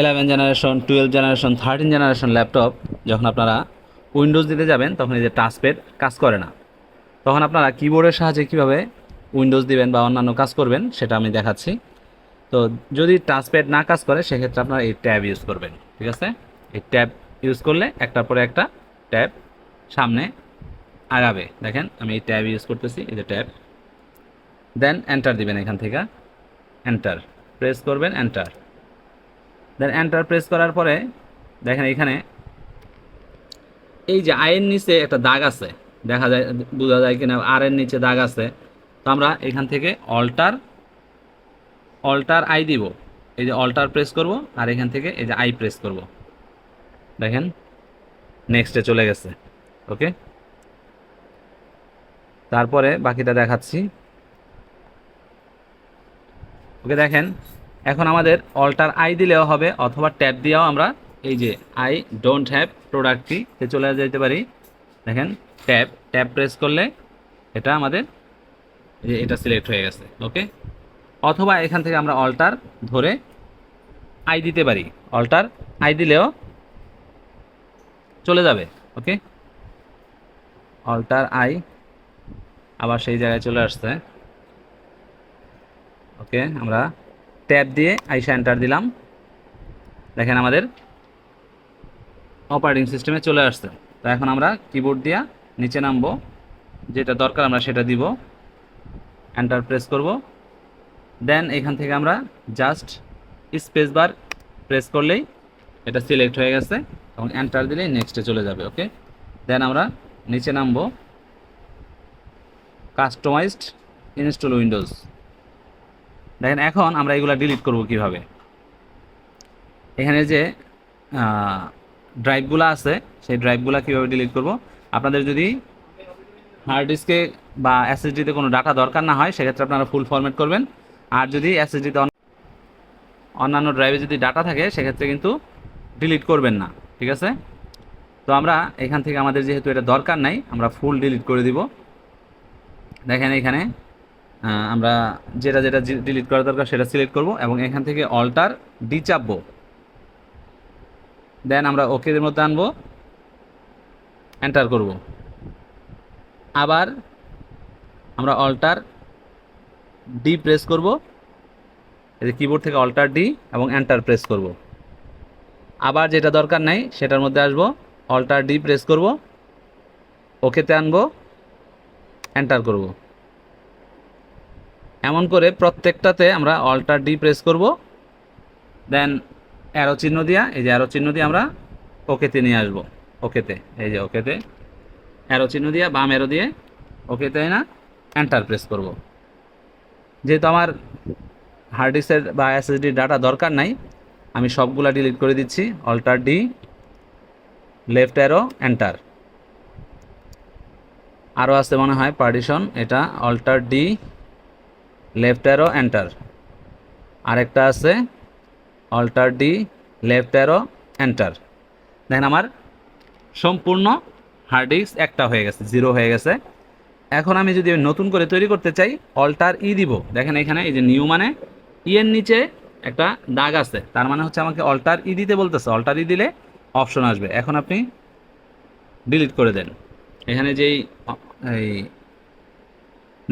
Eleven generation twelve generation thirteen generation laptop যখন আপনারা Windows দিতে যাবেন, তখন এই যে টাচপ্যাড কাজ করে না। তখন আপনারা কিবোর্ডের সাহায্যে কীভাবে উইন্ডোজ দিবেন বা অন্যান্য কাজ করবেন, সেটা আমি দেখাচ্ছি। তো যদি টাচপ্যাড না কাজ করে, সেক্ষেত্রে আপনারা এই ট্যাব ইউজ করবেন, ঠিক আছে? এই ট্যাব ইউজ করলে একটার পরে একটা ট্যাব সামনে আগাবে। দেখেন, আমি এই ট্যাব ইউজ করতেছি, এই যে ট্যাব। দেন এন্টার দিবেন এখান থেকে। এন্টার প্রেস করবেন এন্টার দেন এন্টার প্রেস করার পরে, দেখেন এখানে এই যে আয়ের নিচে একটা দাগ আছে, দেখা যায়, বোঝা যায় কিনা আর এর নিচে দাগ আছে। তো আমরা এখান থেকে অল্টার অল্টার আই দিব। এই যে অল্টার প্রেস করব, আর এখান থেকে এই যে আই প্রেস করব। দেখেন নেক্সটে চলে গেছে ওকে তারপরে বাকিটা দেখাচ্ছি। ওকে দেখেন এখন আমাদের অল্টার আই দিলেও হবে অথবা ট্যাব দিয়েও আমরা এই যে আই ডোন্ট হ্যাভ প্রোডাক্টটি চলে যেতে পারি। দেখেন ট্যাব ট্যাব প্রেস করলে এটা আমাদের যে এটা সিলেক্ট হয়ে গেছে ওকে অথবা এখান থেকে আমরা অল্টার ধরে আই দিতে পারি। অল্টার আই দিলেও চলে যাবে ওকে অল্টার আই আবার সেই জায়গায় চলে আসছে ওকে আমরা ট্যাব দিয়ে আইসা এন্টার দিলাম। দেখেন আমাদের অপারেটিং সিস্টেমে চলে আসছে। তো এখন আমরা কিবোর্ড দিয়া নিচে নামবো। যেটা দরকার আমরা সেটা দিব। এন্টার প্রেস করব। দেন এখান থেকে আমরা জাস্ট স্পেস বার প্রেস করলেই এটা সিলেক্ট হয়ে গেছে এবং এন্টার দিলেই নেক্সটে চলে যাবে ওকে দেন আমরা নিচে নামবো। কাস্টমাইজড ইনস্টল উইন্ডোজ দেখেন, এখন আমরা এগুলো ডিলিট করব কীভাবে? এখানে যে ড্রাইভগুলো আছে, সেই ড্রাইভগুলো কীভাবে ডিলিট করব? আপনাদের যদি হার্ড ডিস্কে বা এসএসডিতে কোনো ডাটা দরকার না হয়, সেক্ষেত্রে আপনারা ফুল ফরম্যাট করবেন। আর যদি এসএসডিতে অন্যান্য ড্রাইভে যদি ডাটা থাকে, সেক্ষেত্রে কিন্তু ডিলিট করবেন না, ঠিক আছে? তো আমরা এখান থেকে আমাদের যেহেতু এটা দরকার নাই, আমরা ফুল ডিলিট করে দিব। দেখেন এখানে আমরা যেটা যেটা ডিলিট করা দরকার সেটা সিলেক্ট করব এবং এখান থেকে অল্টার ডি চাপবো। দেন আমরা ওকে এর মধ্যে আনব। এন্টার করব। আবার আমরা অল্টার ডি প্রেস করব। এই যে কিবোর্ড থেকে অল্টার ডি এবং এন্টার প্রেস করব। আবার যেটা দরকার নাই সেটার মধ্যে আসব। অল্টার ডি প্রেস করব। ওকেতে আনব। এন্টার করব। এমন করে প্রত্যেকটাতে আমরা অল্টার ডি প্রেস করব। দেন অ্যারো চিহ্ন দিয়া, এই যে অ্যারো চিহ্ন দিয়ে আমরা ওকেতে নিয়ে আসব। ওকেতে, এই যে ওকেতে। অ্যারো চিহ্ন দিয়া, বাম অ্যারো দিয়ে ওকেতে না এন্টার প্রেস করব। যেহেতু আমার হার্ড ডিস্কের বা এসএসডি ডাটা দরকার নাই, আমি সবগুলা ডিলিট করে দিচ্ছি। Alt D left arrow enter আরও আছে মনে হয় পার্টিশন এটা alt D left arrow enter আরেকটা আছে alt D left arrow enter দেখেন আমার সম্পূর্ণ হার্ড ডিস্ক একটা হয়ে গেছে জিরো হয়ে গেছে। এখন আমি যদি নতুন করে তৈরি করতে চাই অল্টার ই দিব। দেখেন এখানে এই যে নিউ মানে ই এর নিচে একটা দাগ আছে, তার মানে হচ্ছে আমাকে অল্টার ই দিতে বলতেছে। অল্টার ই দিলে অপশন আসবে। এখন আপনি ডিলিট করে দেন। এখানে যেই, এই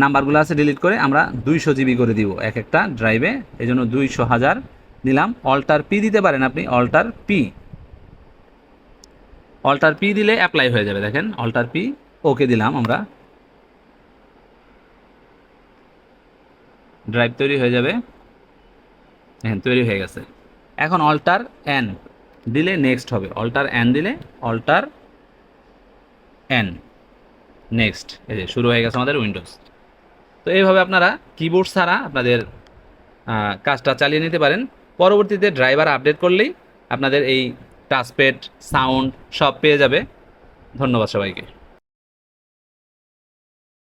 নাম্বারগুলো আছে ডিলিট করে আমরা দুইশো জিবি করে দিব এক একটা ড্রাইভে এই জন্য দুইশো হাজার নিলাম। অল্টার পি দিতে পারেন আপনি অল্টার পি অল্টার পি দিলে অ্যাপ্লাই হয়ে যাবে, দেখেন অল্টার পি ওকে দিলাম আমরা। ড্রাইভ তৈরি হয়ে যাবে। হ্যাঁ তৈরি হয়ে গেছে। এখন অল্টার এন দিলে নেক্সট হবে। অল্টার এন দিলে অল্টার এন নেক্সট এই যে শুরু হয়ে গেছে আমাদের উইন্ডোজ তো এইভাবে আপনারা কিবোর্ড ছাড়া আপনাদের কাজটা চালিয়ে নিতে পারেন। পরবর্তীতে ড্রাইভার আপডেট করলেই আপনাদের এই টাচপ্যাড সাউন্ড সব পেয়ে যাবে। ধন্যবাদ সবাইকে।